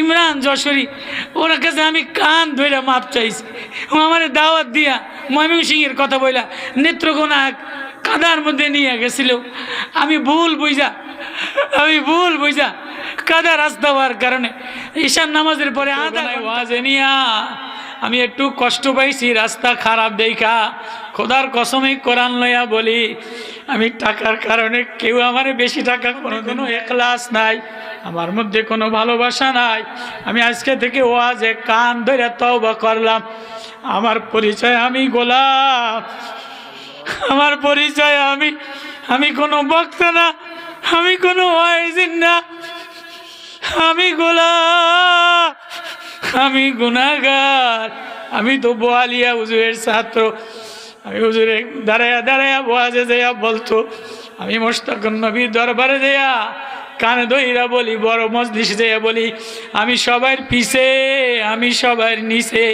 ইমরান যশোরী ওর কাছে আমি কান ধরে মাপ চাইছি। ও আমার দাওয়াত দিয়া ময়মনসিংহের কথা বইলা নেত্রকোনা এক কাদার মধ্যে নিয়ে গেছিল। আমি ভুল বুঝা আমি ভুল বুঝা কাদা রাস্তা হওয়ার কারণে ঈশান নামাজের পরে আধা নিয়া আমি একটু কষ্ট পাইছি রাস্তা খারাপ দেখা। খোদার কসমে কোরআন লইয়া বলি আমি টাকার কারণে কেউ আমার বেশি টাকা কোনোদিনও একলাস নাই। আমার মধ্যে কোনো ভালোবাসা নাই। আমি আজকে থেকে ওয়াজে কান ধরে তওবা করলাম। আমার পরিচয় আমি গোলাপ আমার পরিচয় আমি আমি কোনো বক্তা না, আমি কোনো ওয়াইজিন না। আমি গোলাপ আমি গুনাগার আমি তো বোয়ালিয়া হুজুরের ছাত্র। আমি হুজুরে দাঁড়ায়া দাঁড়ায়া বোয়াজে যাইয়া বলতো, আমি মোস্তাকুন নবীর দরবারে যাইয়া কানে দইরা বলি বড় মজলিস যাইয়া বলি আমি সবার পিছে আমি সবার নিচে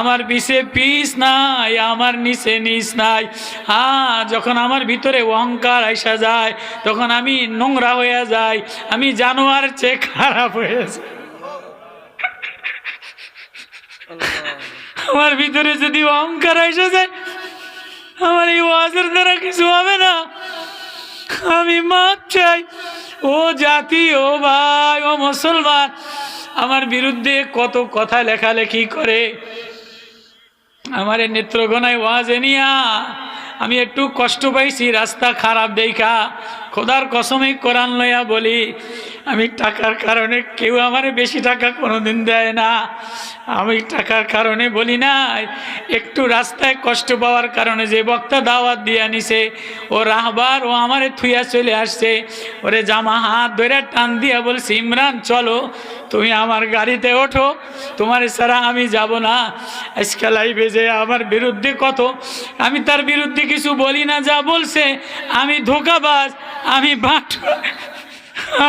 আমার পিছে পিস নাই আমার নিচে নিচ নাই। হ্যাঁ যখন আমার ভিতরে অহংকার আইসা যায় তখন আমি নোংরা হয়ে যাই আমি জানোয়ার চেয়ে খারাপ হয়ে যাই। আমার ভিতরে যদি অহংকার এসে যায় আমার এই ওয়াজের দ্বারা কিছু হবে না। আমি মাপ চাই। ও জাতি, ও ভাই, ও মুসলমান, আমার বিরুদ্ধে কত কথা লেখালেখি করে। আমার নেত্রগোনায় ওয়াজে নিয়া, আমি একটু কষ্ট পাইছি, রাস্তা খারাপ দেখা। খোদার কসমে কোরআন লইয়া বলি আমি টাকার কারণে কেউ আমার বেশি টাকা কোনোদিন দেয় না। আমি টাকার কারণে বলি না, একটু রাস্তায় কষ্ট পাওয়ার কারণে যে বক্তা দাওয়াত দিয়ে নিছে ও রাহবার, ও আমারে থুইয়া চলে আসছে। ওরে জামা হাত ধরে টান দিয়া বলছি, ইমরান, চলো, তুমি আমার গাড়িতে ওঠো, তোমার ছাড়া আমি যাব না। আজকে লাইভে যে আমার বিরুদ্ধে কত, আমি তার বিরুদ্ধে কিছু বলি না, যা বলছে, আমি ধোকাবাজ, আমি বাট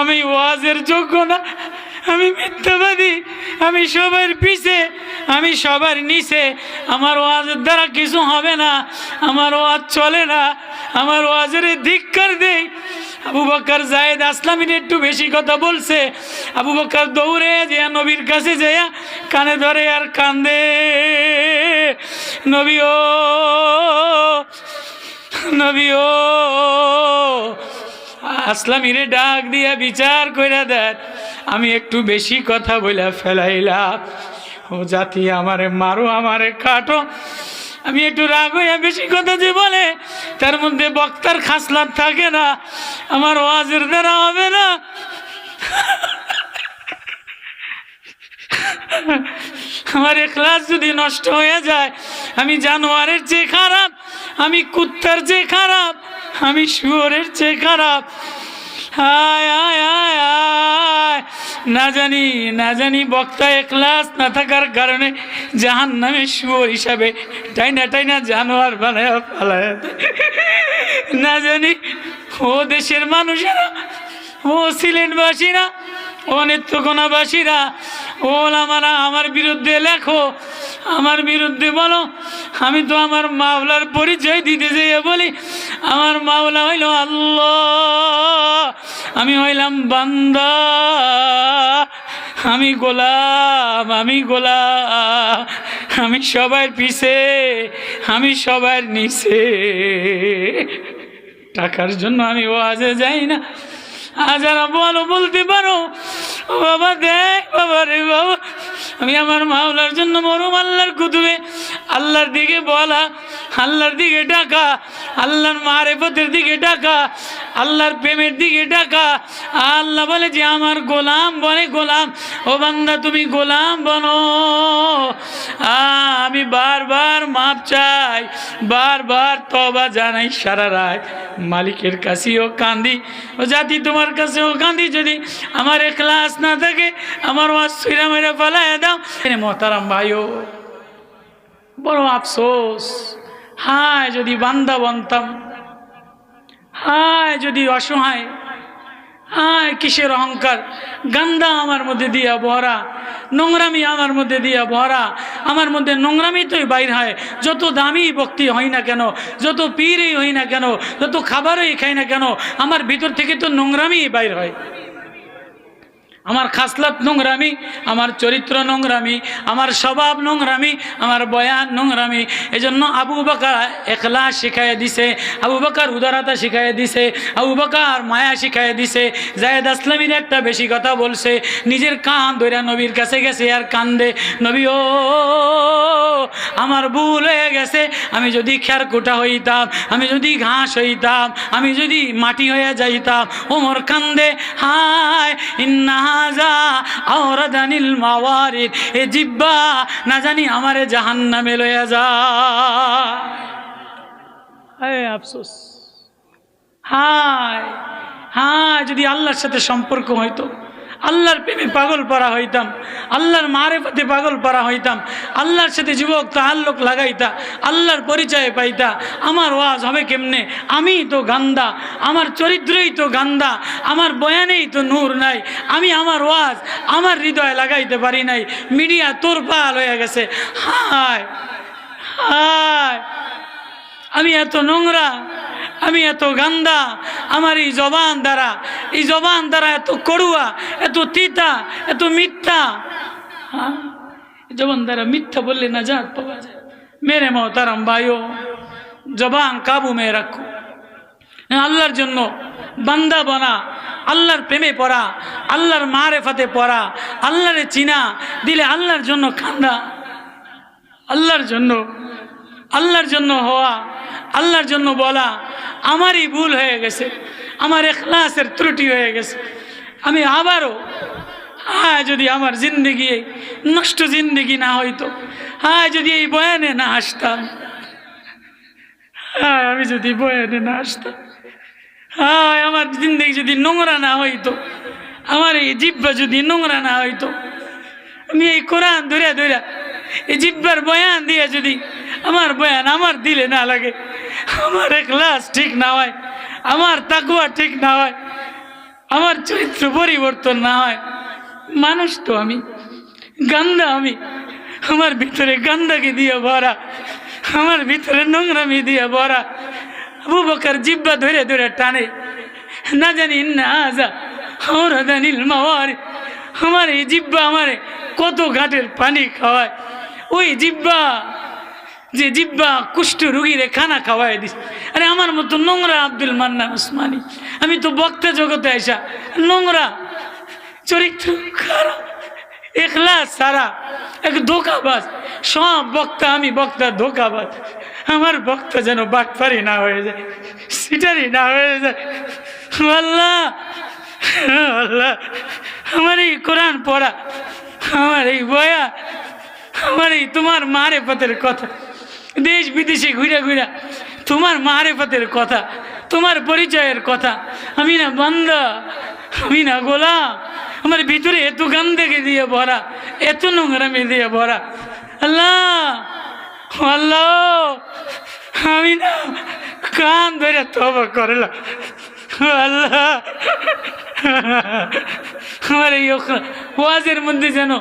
আমি ওয়াজের যোগ্য না, আমি মিথ্যাবাদী, আমি সবার পিছে, আমি সবার নিচে, আমার ওয়াজের দ্বারা কিছু হবে না, আমার ওয়াজ চলে না, আমার ওয়াজের ধিক্কার দেই আবু বকর জায়েদ আসলামিন একটু বেশি কথা বলছে, আবু বকর দৌড়ে যে নবীর কাছে যেয়া কানে ধরে আর কান্দে, নবী ও নবী ও আসলামিরে ডাক দিয়া বিচার কইরা দেন। আমি একটু বেশি কথা বইলা ফেলাইলাম। ও জাতি আমারে মারো, আমারে কাটো আমি একটু রাগ হইয়া বেশি কথা যে বলে, তার মধ্যে বক্তার খাসলাত থাকে না। আমার ওয়াজের দ্বারা হবে না। আমার ক্লাস যদি নষ্ট হয়ে যায়, আমি জানোয়ারের চেয়ে খারাপ, আমি কুত্তার চেয়ে খারাপ। আমি শুয়োরের চেয়ে খারাপ। হায় হায় না জানি না জানি বক্তা ক্লাস না থাকার কারণে জাহান নামে শুয়োর হিসাবে টাইনা টাইনা জানোয়ার বানায় পালায় না জানি, ও দেশের মানুষেরা, ও সিলেটবাসীরা, ও নেত্রকোনাবাসীরা, ও আমারা আমার বিরুদ্ধে লেখো, আমার বিরুদ্ধে বলো। আমি তো আমার মাওলার পরিচয় দিতে যেয়ে বলি আমার মাওলা হইল আল্লাহ। আমি হইলাম বান্দা। আমি গোলাম আমি গোলাম। আমি সবার পিছে, আমি সবার নিচে। টাকার জন্য আমি ওয়াজে যাই না। আজারা বলো বলতে পারো, ও বাবা দেখ, বাবা রে বাবা। আমি আমার মাওলার জন্য মরুম আল্লাহর কুতুবে, আল্লাহর দিকে বলা, আল্লাহর দিকে ডাকা আল্লাহর মারেফতের দিকে ডাকা, আল্লাহর প্রেমের দিকে ডাকা। আল্লাহ বলে যে, আমার গোলাম বনে গোলাম, ও বান্দা তুমি গোলাম বনো। আমি বারবার মাপ চাই, বারবার তবা জানাই সারা রায় মালিকের কাছেও কান্দি, ও জাতি তোমার কাছেও কান্দি। যদি আমার ক্লাস না থাকে, আমার অসুরা মেরে পালায় দাও। মহতারাম ভাইও, বড় আফসোস। হায় যদি বান্দা বনতাম, হায় যদি অসহায়, হায় কিসের অহংকার, গান্দা আমার মধ্যে দিয়া ভরা নোংরামি আমার মধ্যে দিয়া ভরা আমার মধ্যে নোংরামি তোই বাইর হয়, যত দামি ভক্তি হয় না কেন, যত পীরই হই না কেন, যত খাবারই খাই না কেন, আমার ভিতর থেকে তো নোংরামি বাইর হয়। আমার খাসলাত নোংরামি, আমার চরিত্র নোংরামি, আমার স্বভাব নোংরামি, আমার বয়ান নোংরামি। এজন্য আবু বাকার একলা শিখাইয়ে দিছে, আবু বাকার উদারতা শিখাইয়ে দিছে, আবু বাকার মায়া শিখাইয়ে দিছে। জায়দ আসলামীর একটা বেশি কথা বলছে, নিজের কান ধরে নবীর কাছে গেছে আর কান্দে, নবী ও, আমার ভুল হয়ে গেছে, আমি যদি খেরকুটা হইতাম, আমি যদি ঘাস হইতাম, আমি যদি মাটি হয়ে যাইতাম, ওমর কান্দে, হায় ইন্নাহাজা আওরাদানিল মাওয়ারিদ, এ জিব্বা, না জানি আমারে জাহান্নামে লইয়া যা। হায় আফসোস। হায় হায়, যদি আল্লাহর সাথে সম্পর্ক হইতো। আল্লাহর প্রেমে পাগল পরা হইতাম, আল্লাহর মারেফতে পাগল পরা হইতাম, আল্লাহর সাথে যুবক তাল্লুক লাগাইতা, আল্লাহর পরিচয় পাইতা, আমার ওয়াজ হবে কেমনে? আমি তো গান্দা, আমার চরিত্রই তো গান্দা, আমার বয়ানেই তো নূর নাই, আমি আমার ওয়াজ, আমার হৃদয় লাগাইতে পারি নাই, মিডিয়া তোর পাল হয়ে গেছে। হায় হায়, আমি এত নোংরা আমি এত গান্দা আমার এই জবান দ্বারা এই জবান দ্বারা এত করুয়া এত তিতা এত মিথ্যা। হ্যাঁ? জবান দ্বারা মিথ্যা বললে না যাত পাওয়া যায়। মেরে মহতারাম ভাইও জবান কাবু মেয়ে রাখো। হ্যাঁ, আল্লাহর জন্য বান্দা বনা আল্লাহর প্রেমে পড়া আল্লাহর মারে ফাতে পড়া আল্লাহরে চিনা দিলে আল্লাহর জন্য কান্দা। আল্লাহর জন্য আল্লাহর জন্য হওয়া। আল্লাহর জন্য বলা, আমারই ভুল হয়ে গেছে, আমার এখলাসের ত্রুটি হয়ে গেছে। আমি আবারও হ্যাঁ যদি আমার জিন্দগি, নষ্ট জিন্দগি না হইতো হ্যাঁ যদি এই বয়ানে না আসতাম হ্যাঁ আমি যদি বয়ানে না আসতাম হ্যাঁ আমার জিন্দগি যদি নোংরা না হইতো, আমার এই জিব্বা যদি নোংরা না হইতো, আমি এই কোরআন ধরে ধরে, এই জিব্বার বয়ান দিয়ে যদি আমার বয়ান আমার দিলে না লাগে আমার ক্লাস ঠিক না হয়, আমার তাকুয়া ঠিক না হয়, আমার চরিত্র পরিবর্তন না হয়। মানুষ তো আমি, গান্দা আমি, আমার ভিতরে গান্দাকে দিয়ে ভরা, আমার ভিতরে নোংরামি দিয়ে ভরা। আবু বকার জিব্বা ধরে ধরে টানে, না জানি না আজা আমরা জানিল মাওয়ার আমার এই জিব্বা আমারে কত ঘাটের পানি খাওয়ায়। ওই জিব্বা যে জিব্বা কুষ্ঠ রুগীরে খানা খাওয়াই দিস আরে আমার মতো নোংরা আব্দুল মান্নান উসমানি আমি তো বক্তা জগতে আসা নোংরা চরিত্র খারাপ, এখলাস সারা এক ধোকাবাজ, সব বক্তা আমি, বক্তা ধোকাবাজ। আমার বক্তা যেন বাটপারি না হয়ে যায়, সিটারি না হয়ে যায়। আল্লাহ আল্লাহ, আমার এই কোরআন পড়া, আমার এই বয়া, আমার এই তোমার মারে পথের কথা। দেশ বিদেশে ঘুরে ঘুরে। তোমার মারে পথের কথা, তোমার পরিচয়ের কথা। আমি না বান্দা আমি না গোলাম। আমার ভিতরে এত গান দেখে দিয়ে ভরা, এত নোংরামি দিয়ে ভরা। আল্লাহ আল্লাহ, আমি না কান ধরে তবা করলাম। আল্লাহ, আমার এই ওয়াজের মধ্যে যেন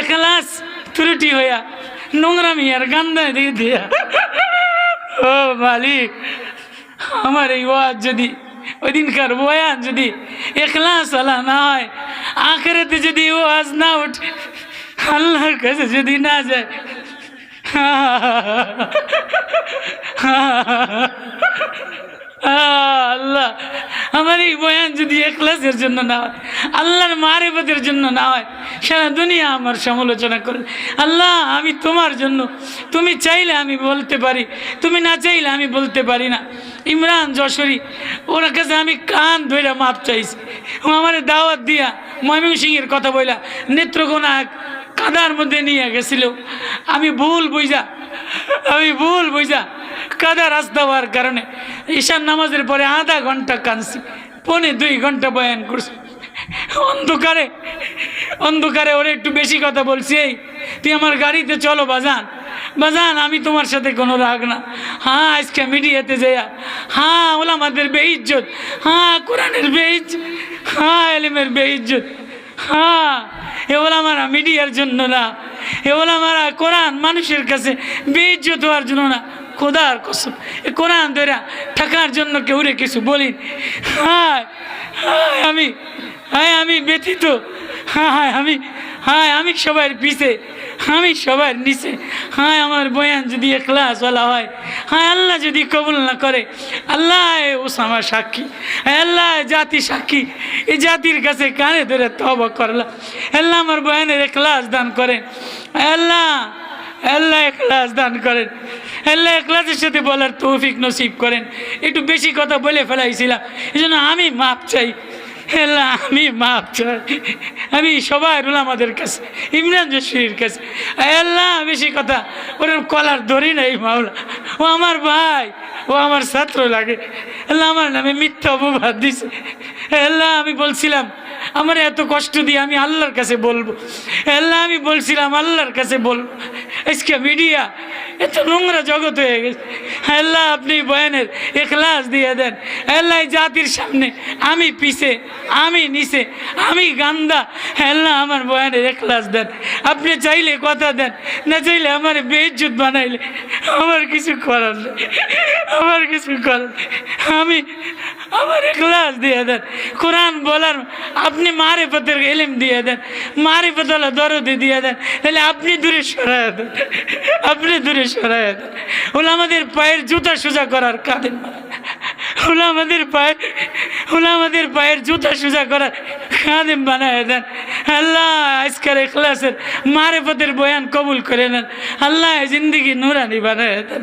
একলাস ত্রুটি হইয়া নোংরামি আর গান্দা দিয়ে দিয়া। ও মালিক, আমার এই ওয়াজ যদি ওই দিনকার বয়ান যদি একলাস আলা না হয়, আখেরাতে যদি ওয়াজ না ওঠে আল্লাহর কাছে যদি না যায়। আল্লাহ, আমার এই বয়ান যদি একলাসের জন্য না হয়, আল্লাহর মারেফতের জন্য না হয় সারা দুনিয়া আমার সমালোচনা করে। আল্লাহ, আমি তোমার জন্য, তুমি চাইলে আমি বলতে পারি, তুমি না চাইলে আমি বলতে পারি না। ইমরান যশোরী, ওর কাছে আমি কান ধরে মাপ চাইছি। আমার দাওয়াত দিয়া ময়মনসিংহের কথা বইলা নেত্রকোনা কাদার মধ্যে নিয়ে গেছিল। আমি ভুল বুঝা, আমি ভুল বুঝা কাদা রাস্তা হওয়ার কারণে ঈশান নামাজের পরে আধা ঘণ্টা কানছি পনে দুই ঘণ্টা বয়ান করছি। অন্ধকারে অন্ধকারে ওরে একটু বেশি কথা বলছি, এই, তুই আমার গাড়িতে চলো বাজান। বাজান, আমি তোমার সাথে কোনো রাগ না। হ্যাঁ আজকে মিডিয়াতে যাইয়া হ্যাঁ ওলামাদের বেইজ্জত হ্যাঁ কোরআনের বেইজ্জত হ্যাঁ এলিমের বেইজ্জত হ্যাঁ এগুলো আমার মিডিয়ার জন্য না এগুলো আমার কোরআন মানুষের কাছে বেইজ্জত হওয়ার জন্য না। খোদার কসম, এ কোরআন ধরে থাকার জন্য কেউ রে কিছু বলি হায় আমি হ্যাঁ আমি ব্যথিত। হ্যাঁ আমি হ্যাঁ আমি সবার পিছে আমি সবার নিচে। হ্যাঁ আমার বয়ান যদি ক্লাস বলা হয় হ্যাঁ আল্লাহ যদি কবুল না করে আল্লাহ ওসামা সাক্ষী হ্যাঁ, আল্লাহ জাতি সাক্ষী এই জাতির কাছে কানে ধরে তব করলা। আল্লাহ আমার বয়ানের ক্লাস দান করেন। আল্লাহ আল্লাহ এখলাস দান করেন। আল্লাহ এখলাসের সাথে বলার তৌফিক নসিব করেন। একটু বেশি কথা বলে ফেলাইছিলাম। এই জন্য আমি মাপ চাই। আল্লাহ আমি মাপ চাই। আমি সবাই আমাদের কাছে, ইমরান জসির কাছে। আল্লাহ, বেশি কথা ওর কলার ধরি নাই মাওলা। ও আমার ভাই, ও আমার ছাত্র লাগে। আল্লাহ আমার নামে মিথ্যা অপবাদ দিছে। আল্লাহ, আমি বলছিলাম, আমার এত কষ্ট দিয়ে আমি আল্লাহর কাছে বলব। আল্লাহ, আমি বলছিলাম, আল্লাহর কাছে বলব। আজকে মিডিয়া এত নোংরা জগৎ হয়ে গেছে। আল্লাহ, আপনি বয়ানের এখলাস দিয়ে দেন। আল্লাহ জাতির সামনে আমি পিছে, আমি নিচে, আমি গান্দা। আল্লাহ, আমার বয়ানের এখলাস দেন। আপনি চাইলে কথা দেন, না চাইলে আমার বেইজ্জত বানাইলে। আমার কিছু করার নেই। আমার কিছু করার। আমি আমার এখলাস দিয়ে দেন। কোরআন বলার আপনি মারে পথের এলিম দিয়ে দেন মারে পথলা দরদে দিয়ে দেন, তাহলে আপনি দূরে সরাই দেন, আপনি দূরে সরাই দেন। ওলা আমাদের পায়ের জুতা সোজা করার কাঁদেন ওলা আমাদের পায়ের ওলা আমাদের পায়ের জুতা সোজা করার খাদেম বানায় দেন। আল্লাহ আজকের এখলাসের মারে পথের বয়ান কবুল করে নেন। আল্লাহ জিন্দগি নুরানি বানায় দেন।